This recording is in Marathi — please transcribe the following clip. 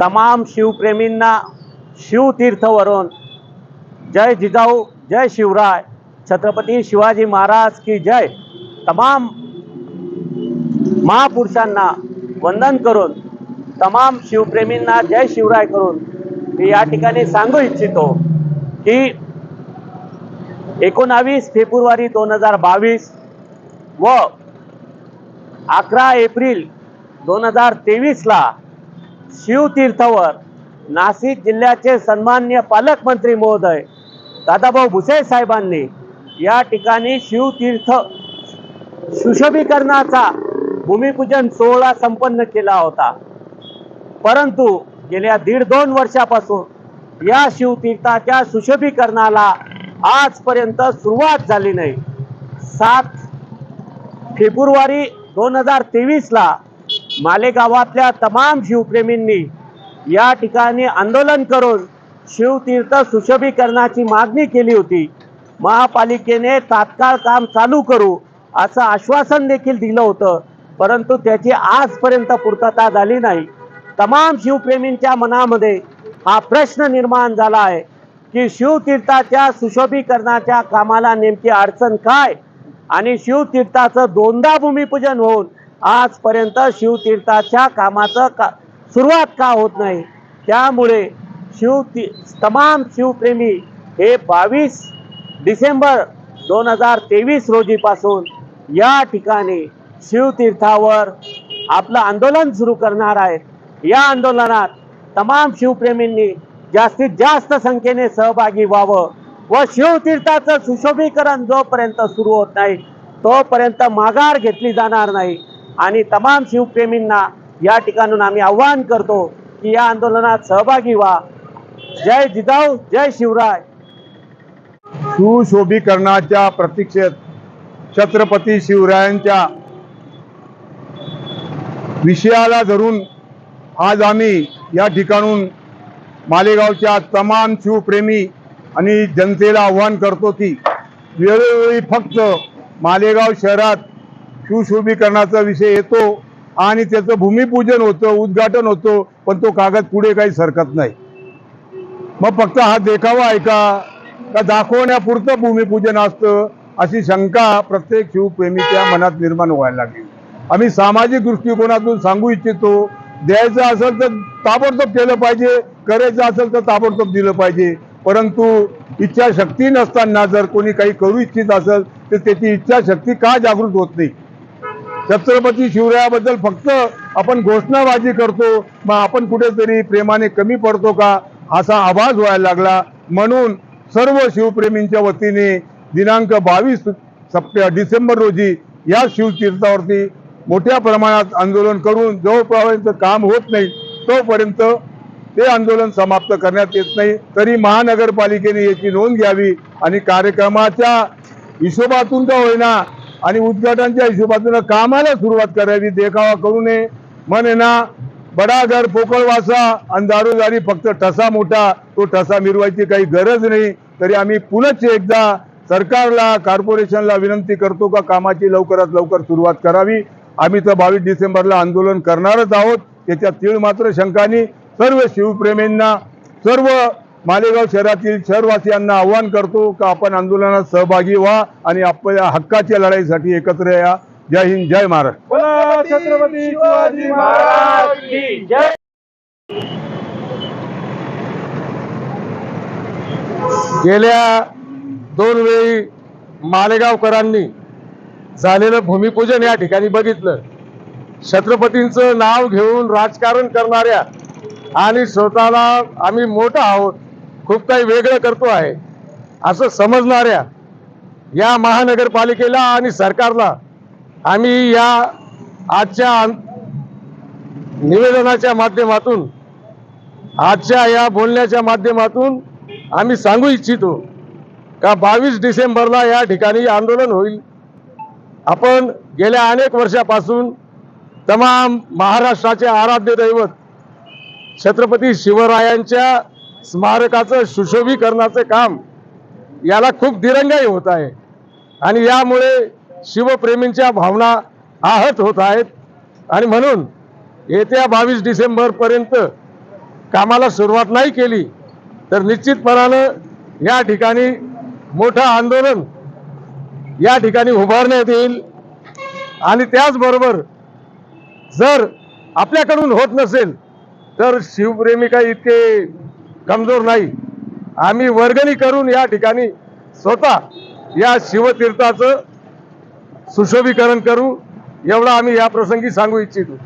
तमाम शिवप्रेमींना शिवतीर्थवरून जय जिजाऊ जय शिवराय छत्रपती शिवाजी महाराज की जय. तमाम महापुरुषांना वंदन करून तमाम शिवप्रेमींना जय शिवराय करून मी या ठिकाणी सांगू इच्छितो की एकोणावीस फेब्रुवारी दोन हजार बावीस व अकरा एप्रिल दोन हजार तेवीसला शिवतीर्थावर नाशिक जिल्ह्याचे सन्मान्य पालकमंत्री महोदय दादाभाऊ भुसे साहेबांनी या ठिकाणी शिवतीर्थ सुशोभीकरणाचा भूमिपूजन सोहळा संपन्न केला होता. परंतु गेल्या दीड दोन वर्षापासून या शिवतीर्थाच्या सुशोभीकरणाला आजपर्यंत सुरुवात झाली नाही. सात फेब्रुवारी दोन हजार तेवीसला मालेगावातल्या तमाम शिवप्रेमींनी या ठिकाणी आंदोलन करून शिवतीर्थ सुशोभीकरणाची मागणी केली होती. महापालिकेने तात्काळ काम चालू करू असं आश्वासन देखील दिलं होतं परंतु त्याची आजपर्यंत पूर्तता झाली नाही. तमाम शिवप्रेमींच्या मनामध्ये हा प्रश्न निर्माण झाला आहे की शिवतीर्थाच्या सुशोभीकरणाच्या कामाला नेमकी अडचण काय? आणि शिवतीर्थाचं दोनदा भूमिपूजन होऊन आजपर्यंत शिवतीर्थाच्या कामाचं का सुरुवात का होत नाही? त्यामुळे शिव तमाम शिवप्रेमी हे बावीस डिसेंबर दोन हजार तेवीस रोजीपासून या ठिकाणी शिवतीर्थावर आपलं आंदोलन सुरू करणार आहेत. या आंदोलनात तमाम शिवप्रेमींनी जास्तीत जास्त संख्येने सहभागी व्हावं व शिवतीर्थाचं सुशोभीकरण जोपर्यंत सुरू होत नाही तोपर्यंत माघार घेतली जाणार नाही. आणि तमाम शिवप्रेमींना या ठिकाणून आम्ही आव्हान करतो की या आंदोलनात सहभागी व्हा. जय जिजाऊ जय शिवराय. सुशोभीकरणाच्या प्रतीक्षेत छत्रपती शिवरायांच्या विषयाला धरून आज आम्ही या ठिकाणून मालेगावच्या तमाम शिवप्रेमी आणि जनतेला आव्हान करतो की वेळोवेळी फक्त मालेगाव शहरात शिवशोभीकरणाचा विषय येतो आणि त्याचं भूमिपूजन होतं उद्घाटन होतं पण तो कागद पुढे काही सरकत नाही. मग फक्त हा देखावा ऐका का? का दाखवण्यापुरतं भूमिपूजन असतं अशी शंका प्रत्येक शिवप्रेमीच्या मनात निर्माण व्हायला लागली. आम्ही सामाजिक दृष्टिकोनातून सांगू इच्छितो द्यायचं असेल तर ताबडतोब केलं पाहिजे करायचं असेल तर ताबडतोब दिलं पाहिजे. परंतु इच्छाशक्ती नसताना जर कोणी काही करू इच्छित असेल तर त्याची इच्छाशक्ती का जागृत होत नाही? छत्रपती शिवरायाबद्दल फक्त आपण घोषणाबाजी करतो मग आपण कुठेतरी प्रेमाने कमी पडतो का? असा आवाज व्हायला लागला. म्हणून सर्व शिवप्रेमींच्या वतीने दिनांक बावीस सप्टे डिसेंबर रोजी या शिवतीर्थावरती मोठ्या प्रमाणात आंदोलन करून जोपर्यंत काम होत नाही तोपर्यंत ते आंदोलन समाप्त करण्यात येत नाही. तरी महानगरपालिकेने याची नोंद घ्यावी आणि कार्यक्रमाच्या हिशोबातून का होईना आणि उद्घाटनच्या हिशोबातून कामाला सुरुवात करावी देखावा करू नये. म्हणे ना बडा घर पोकळवासा आणि दारोदारी फक्त ठसा मोठा तो ठसा मिरवायची काही गरज नाही. तरी आम्ही पुनच एकदा सरकारला कॉर्पोरेशनला विनंती करतो का कामाची लवकरात लवकर सुरुवात करावी. आम्ही तर बावीस डिसेंबरला आंदोलन करणारच आहोत. त्याच्यात तीळ मात्र शंकांनी. सर्व शिवप्रेमींना सर्व मालेगाव शहरातील शहरवासियांना आव्हान करतो का आपण आंदोलनात सहभागी व्हा आणि आपल्या हक्काच्या लढाईसाठी एकत्र या. जय हिंद जय महाराष्ट्र. बोला छत्रपती शिवाजी महाराज की जय. गेल्या दोन वेळी मालेगावकरांनी झालेलं भूमिपूजन या ठिकाणी बघितलं. छत्रपतींचं नाव घेऊन राजकारण करणाऱ्या आणि स्वतःला आम्ही मोठं आहोत खूप काही वेगळं करतो आहे. असं समजणाऱ्या या महानगरपालिकेला आणि सरकारला आम्ही या आजच्या निवेदनाच्या माध्यमातून आजच्या या बोलण्याच्या माध्यमातून आम्ही सांगू इच्छितो का बावीस डिसेंबरला या ठिकाणी आंदोलन होईल. आपण गेल्या अनेक वर्षापासून तमाम महाराष्ट्राचे आराध्य दैवत छत्रपती शिवरायांच्या स्मारकाचं सुशोभीकरणाचं काम याला खूप दिरंगाई होत आहे. आणि यामुळे शिवप्रेमींच्या भावना आहत होत आहेत. आणि म्हणून येत्या बावीस डिसेंबरपर्यंत कामाला सुरुवात नाही केली तर निश्चितपणानं या ठिकाणी मोठं आंदोलन या ठिकाणी उभारण्यात येईल. आणि त्याचबरोबर जर आपल्याकडून होत नसेल तर शिवप्रेमिका इतके कमजोर नाही. आम्ही वर्गणी करून या ठिकाणी स्वतः या शिवतीर्थाचं सुशोभीकरण करू. एवढं आम्ही या प्रसंगी सांगू इच्छितो.